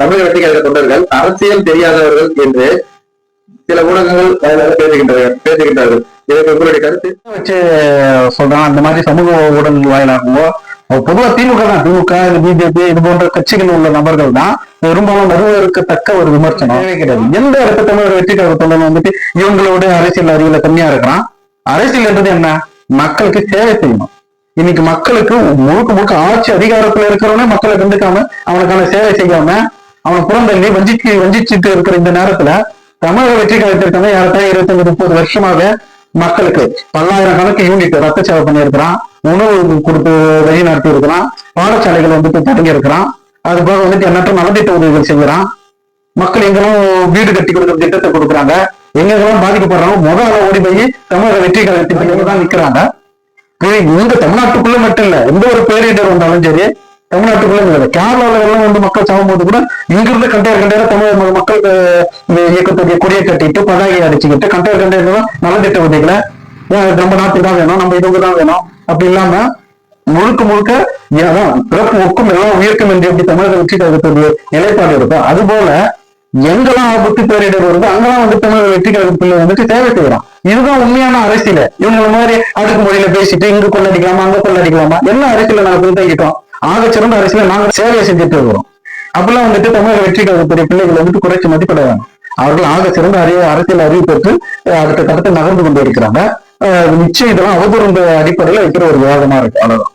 தமிழக வெற்றி கழக தொண்டர்கள் அரசியல் தெரியாதவர்கள் என்று சில ஊடகங்கள் பேசுகின்றனர் பேசுகின்றார்கள். இதற்கு உங்களுடைய கருத்து? வச்சு சொல்றான். அந்த மாதிரி சமூக ஊடகங்கள் வாயிலாகவோ பொதுவா திமுக தான். திமுக இது பிஜேபி இது போன்ற கட்சிகள் உள்ள நபர்கள் தான். பெரும்பாலும் வருவதற்கத்தக்க ஒரு விமர்சனம். கிடையாது. எந்த இடத்த தமிழக வெற்றி கழக தொண்டர் வந்துட்டு இவங்களோட அரசியல் அறிவுல கம்மியா இருக்கிறான்? அரசியல் என்றது என்ன? மக்களுக்கு சேவை செய்யணும். இன்னைக்கு மக்களுக்கு முழுக்க முழுக்க ஆட்சி அதிகாரத்துல இருக்கிறவனே மக்களை கண்டுக்காம அவனுக்கான சேவை செய்யாம அவனை புறந்தள்ளி வஞ்சிச்சு வஞ்சிச்சுட்டு இருக்கிற இந்த நேரத்துல தமிழக வெற்றி கழகத்திற்கான யார்கிட்ட இருபத்தஞ்சு முப்பது வருஷமாக மக்களுக்கு பல்லாயிரம் கணக்கு யூனிட் ரத்த சேவை பண்ணியிருக்கிறான். உணவு கொடுத்து வழி நடத்தி இருக்கிறான் பாடசாலைகள் வந்துட்டு தொடங்கி இருக்கிறான் அது போக வந்துட்டு எண்ணற்ற நலத்திட்ட உதவிகள் செய்கிறான். மக்கள் எங்கெல்லாம் வீடு கட்டி கொடுக்குற திட்டத்தை கொடுக்குறாங்க எங்கெல்லாம் பாதிக்கப்படுறாங்க முதல்ல ஓடி போய் தமிழக வெற்றி கழகத்திற்கு தான் நிக்கிறாங்க. இங்க தமிழ்நாட்டுக்குள்ள மட்டும் இல்ல எந்த ஒரு பேரிடர் வந்தாலும் சரி தமிழ்நாட்டுக்குள்ள இல்லை. கேரளால எல்லாம் வந்து மக்கள் சாகும்போது கூட இங்கிருந்து கண்டையர் கண்டையர தமிழக மக்கள் இந்த இயக்கத்துடைய கொடியை கட்டிட்டு பதாகையை அடிச்சுக்கிட்டு கண்டையர் கண்டையர் தான் நலத்திட்ட உதவிகளை நம்ம நாட்டுக்கு தான் வேணும் நம்ம இதுக்கு தான் வேணும்? அப்படி இல்லாம முழுக்க முழுக்க அதான் பிறப்பு ஒக்கும் எல்லாம் உயிர்க்கும் என்று எப்படி தமிழக வெற்றி கழகத்துடைய நிலைப்பாடு இருக்கோ அது போல எங்கெல்லாம் ஆபத்து பேரிடர் வருதோ அங்கெல்லாம் வந்து தமிழக வெற்றி கழகத்துல வந்துட்டு சேவை செய்யறோம் இதுதான் உண்மையான அரசியல். இவங்க மாதிரி அடுக்கு மொழியில பேசிட்டு இங்க கொள்ளடிக்கலாமா அங்க கொள்ளடிக்கலாமா? எல்லா அரசியல நாங்க பின்தங்கிட்டோம் ஆக சிறந்த அரசியல நாங்க சேவையை செஞ்சுட்டு இருக்கிறோம். அப்பெல்லாம் வந்துட்டு தமிழக வெற்றி கழகத்துடைய பிள்ளைகள் வந்துட்டு குறைச்சி மதிப்பிட வேணும் அவர்கள் ஆக சிறந்த அறிவு அரசியல் அறிவு பெற்று அடுத்த கட்டத்தை நகர்ந்து கொண்டு இருக்கிறாங்க. நிச்சயம் இதெல்லாம் அவதூறு அடிப்படையில வைக்கிற ஒரு விவாதமா இருக்கு அவ்வளவுதான்.